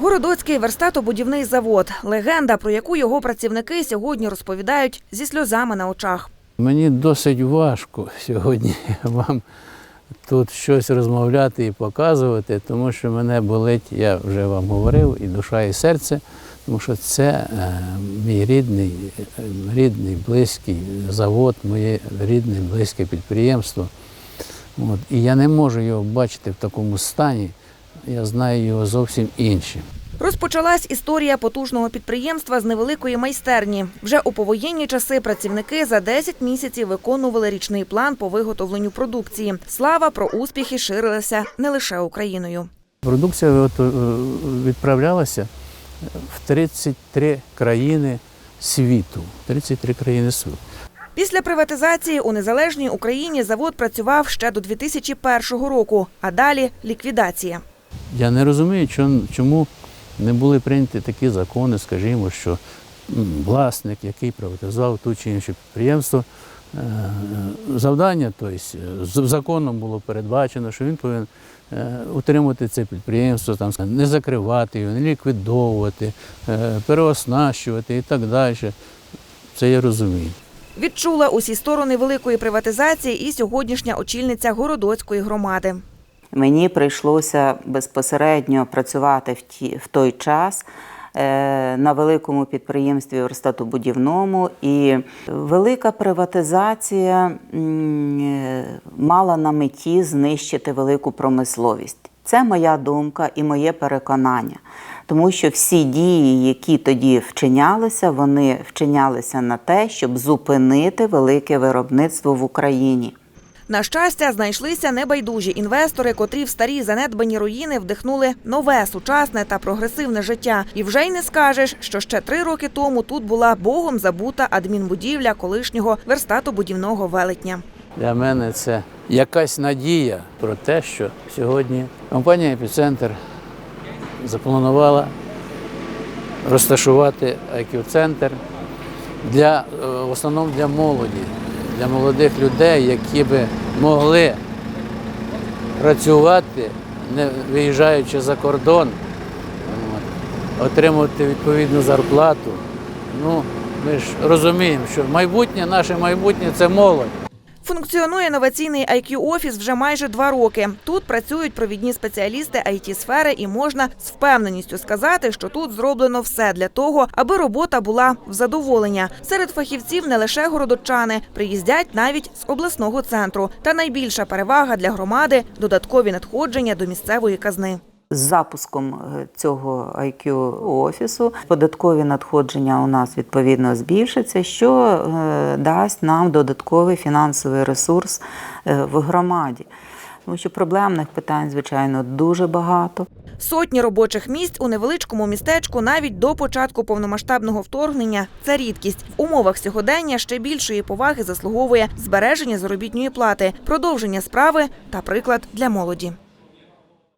Городоцький верстатобудівний завод. Легенда, про яку його працівники сьогодні розповідають зі сльозами на очах. Мені досить важко сьогодні вам тут щось розмовляти і показувати, тому що мене болить, я вже вам говорив, і душа, і серце, тому що це е, мій рідний, рідний, близький завод, моє рідне, близьке підприємство. От. І я не можу його бачити в такому стані. Я знаю його зовсім іншим. Розпочалась історія потужного підприємства з невеликої майстерні. Вже у повоєнні часи працівники за 10 місяців виконували річний план по виготовленню продукції. Слава про успіхи ширилася не лише Україною. Продукція е, відправлялася в 33 країни світу. 33 країни світу. Після приватизації у незалежній Україні завод працював ще до 2001 року, а далі ліквідація. Я не розумію, чому- не були прийняті такі закони, скажімо, що власник, який приватизував ту чи інше підприємство, е, завдання, тобто з- законом було передбачено, що він повинен е, утримувати це підприємство, там, не закривати його, не ліквідовувати, е, переоснащувати і так далі. Це я розумію. Відчула усі сторони великої приватизації і сьогоднішня очільниця Городоцької громади. Мені прийшлося безпосередньо працювати в, ті, в той час е, на великому підприємстві верстатобудівному. І велика приватизація е, мала на меті знищити велику промисловість. Це моя думка і моє переконання. Тому що всі дії, які тоді вчинялися, вони вчинялися на те, щоб зупинити велике виробництво в Україні. На щастя, знайшлися небайдужі інвестори, котрі в старі занедбані руїни вдихнули нове, сучасне та прогресивне життя. І вже й не скажеш, що ще три роки тому тут була богом забута адмінбудівля колишнього верстатобудівного велетня. Для мене це якась надія про те, що сьогодні компанія Епіцентр запланувала розташувати IQ-центр для е, в основному для молоді, для молодих людей, які би могли працювати, не виїжджаючи за кордон, отримувати відповідну зарплату. Ну, ми ж розуміємо, що майбутнє, наше майбутнє це молодь. Функціонує інноваційний IQ офіс вже майже два роки. Тут працюють провідні спеціалісти it сфери, і можна з впевненістю сказати, що тут зроблено все для того, аби робота була в задоволення. Серед фахівців не лише городочани, приїздять навіть з обласного центру. Та найбільша перевага для громади додаткові надходження до місцевої казни. З запуском е, цього IQ офісу податкові надходження у нас відповідно збільшаться, що е, дасть нам додатковий фінансовий ресурс е, в громаді. Тому що проблемних питань, звичайно, дуже багато. Сотні робочих місць у невеличкому містечку навіть до початку повномасштабного вторгнення це рідкість. В умовах сьогодення ще більшої поваги заслуговує збереження заробітної плати, продовження справи та приклад для молоді.